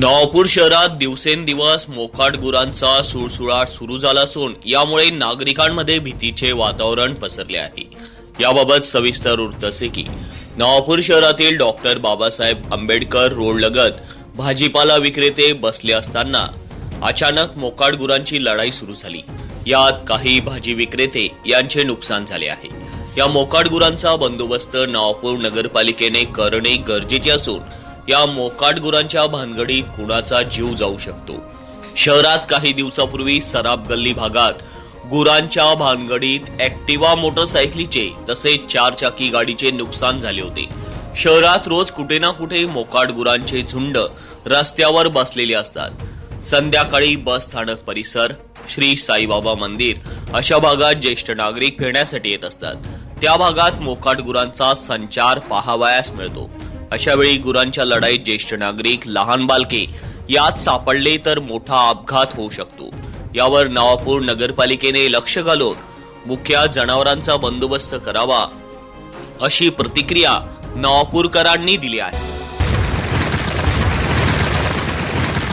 नवापूर शहरात दिवसेंदिवस मोकाट गुरांचा सुळसुळाट सुरू झाला असून यामुळे नागरिकांमध्ये भीतीचे वातावरण पसरले आहे. याबाबत सविस्तर वृत्त असे की नवापूर शहरातील डॉक्टर बाबासाहेब आंबेडकर रोड लगत भाजीपाला विक्रेते बसले असताना अचानक मोकाट गुरांची लढाई सुरू झाली. यात काही भाजी विक्रेते यांचे नुकसान झाले आहे. या मोकाट गुरांचा बंदोबस्त नवापूर नगरपालिकेने करणे गरजेचे असून या मोकाट गुरांच्या भानगडीत कुणाचा जीव जाऊ शकतो? शहरात काही दिवसापूर्वी सराब गल्ली भागात गुरांच्या भानगडीत ऍक्टिवा मोटरसायकलीचे तसेच चारचाकी गाडीचे नुकसान झाले होते. शहरात रोज कुठे ना कुठे मोकाट गुरांचे झुंड रस्त्यावर बसलेले असतात. संध्याकाळी बस स्थानक परिसर श्री साईबाबा मंदिर अशा भागात ज्येष्ठ नागरिक फिरण्यासाठी येत असतात. त्या भागात मोकाट गुरांचा संचार पाहावयास मिळतो. अशा वेळी गुरांच्या लढाईत ज्येष्ठ नागरिक लहान बालके यात सापडले तर मोठा अपघात होऊ शकतो. यावर नवापूर नगरपालिकेने लक्ष घालून मुख्या जनावरांचा बंदोबस्त करावा अशी प्रतिक्रिया नवापूरकरांनी दिली आहे.